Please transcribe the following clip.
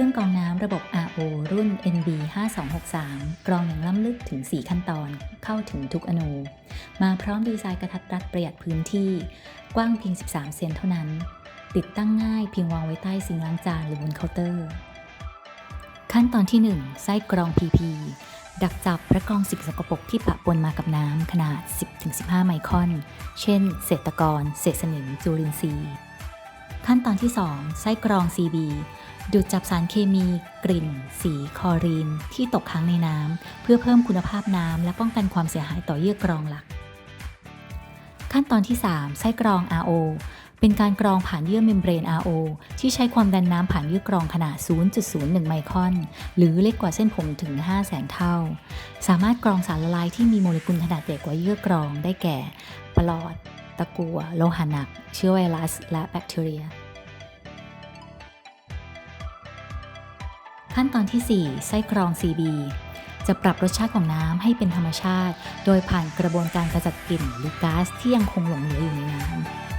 รื่องกรองน้ำระบบ RO รุ่น NB 5263กรองอย่างล้ำลึกถึง 4 ขั้นตอน เข้าถึงทุกอนู มาพร้อมดีไซน์กระทัดรัดประหยัดพื้นที่ กว้างเพียง 13 เซนเท่านั้น ติดตั้งง่ายเพียงวางไว้ใต้ซิงล้างจานหรือบนเคาน์เตอร์ ขั้นตอนที่ 1 ไส้กรอง PP ดักจับและกรองสิ่งสกปรกที่ปะปนมากับน้ำขนาด 10-15 ไมครอน เช่น เศษตะกอนเศษสนิมจุลินทรีย์ ขั้นตอนที่ 2 ไส้กรอง CB ดูดจับสารเคมี กลิ่น สีคอรีน ที่ตกค้างในน้ำ เพื่อเพิ่มคุณภาพน้ำและป้องกันความเสียหายต่อเยื่อกรองหลัก ขั้นตอนที่ 3 ไส้กรอง RO เป็นการกรองผ่านเยื่อเมมเบรน RO ที่ใช้ความดันน้ำผ่านเยื่อกรองขนาด 0.01 ไมครอน หรือเล็กกว่าเส้นผมถึง 5 แสนเท่า สามารถกรองสารละลายที่มีโมเลกุลขนาดใหญ่กว่าเยื่อกรองได้แก่ ปลอด ตะกัว โลหะหนัก เชื้อไวรัส และแบคทีเรีย ขั้นตอนที่ 4 ไส้กรอง CB จะปรับรสชาติของน้ำให้เป็นธรรมชาติ โดยผ่านกระบวนการกำจัดกลิ่นหรือก๊าซที่ยังคงหลงเหลืออยู่ในน้ำ